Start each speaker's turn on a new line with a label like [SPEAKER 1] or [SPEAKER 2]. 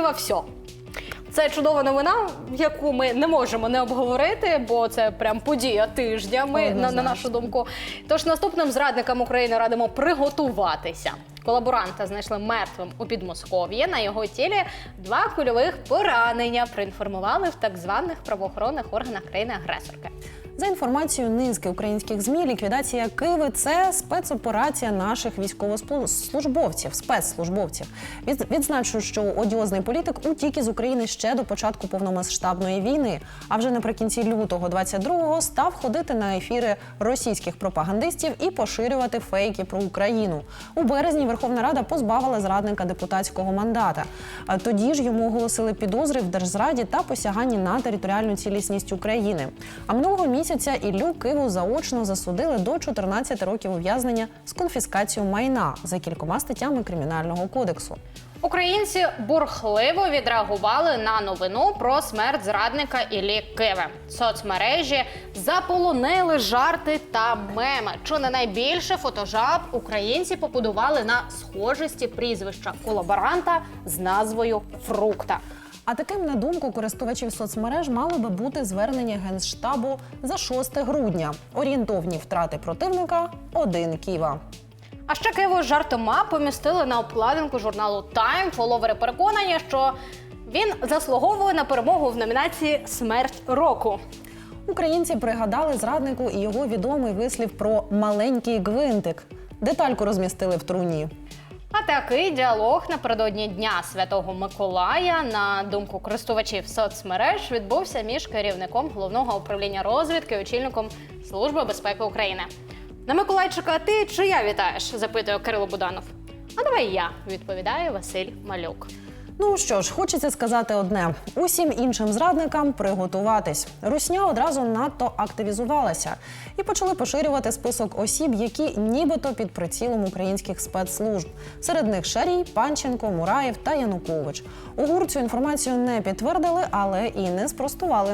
[SPEAKER 1] Києва все. Це чудова новина, яку ми не можемо не обговорити, бо це прям подія тижня. Ми на, на нашу думку. Тож наступним зрадникам України радимо приготуватися. Колаборанта знайшли мертвим у Підмосков'ї. На його тілі два кульових поранення. Проінформували в так званих правоохоронних органах країни-агресорки.
[SPEAKER 2] За інформацією низки українських змі, ліквідація Киви це спецоперація наших військовослужбовців, спецслужбовців. Від, відзначу, що одіозний політик утік із України ще до початку повномасштабної війни. А вже наприкінці лютого 22-го став ходити на ефіри російських пропагандистів і поширювати фейки про Україну. У березні Верховна Рада позбавила зрадника депутатського мандата. Тоді ж йому оголосили підозри в держзраді та посяганні на територіальну цілісність України. А минулого місяця Іллю Киву заочно засудили до 14 років ув'язнення з конфіскацією майна за кількома статтями кримінального кодексу.
[SPEAKER 1] Українці бурхливо відреагували на новину про смерть зрадника Іллі Киви. Соцмережі заполонили жарти та меми. Чи не найбільше фотожаб українці побудували на схожості прізвища колаборанта з назвою Фрукта.
[SPEAKER 2] А таким, на думку користувачів соцмереж, мало би бути звернення генштабу за 6 грудня. Орієнтовні втрати противника один ківа.
[SPEAKER 1] А ще Києву жартома помістили на обкладинку журналу Time. Фоловери переконані, що він заслуговує на перемогу в номінації Смерть року.
[SPEAKER 2] Українці пригадали зраднику і його відомий вислів про маленький гвинтик. Детальку розмістили в труні.
[SPEAKER 1] А такий діалог напередодні Дня Святого Миколая, на думку користувачів соцмереж, відбувся між керівником головного управління розвідки очільником Служби безпеки України. На Миколайчика ти чи я вітаєш? запитує Кирило Буданов. А давай я відповідає Василь Малюк.
[SPEAKER 2] Ну що ж, хочеться сказати одне: усім іншим зрадникам приготуватись. Русня одразу надто активізувалася і почали поширювати список осіб, які нібито під прицілом українських спецслужб. Серед них Шарій, Панченко, Мураєв та Янукович. У гурцю інформацію не підтвердили, але і не спростували.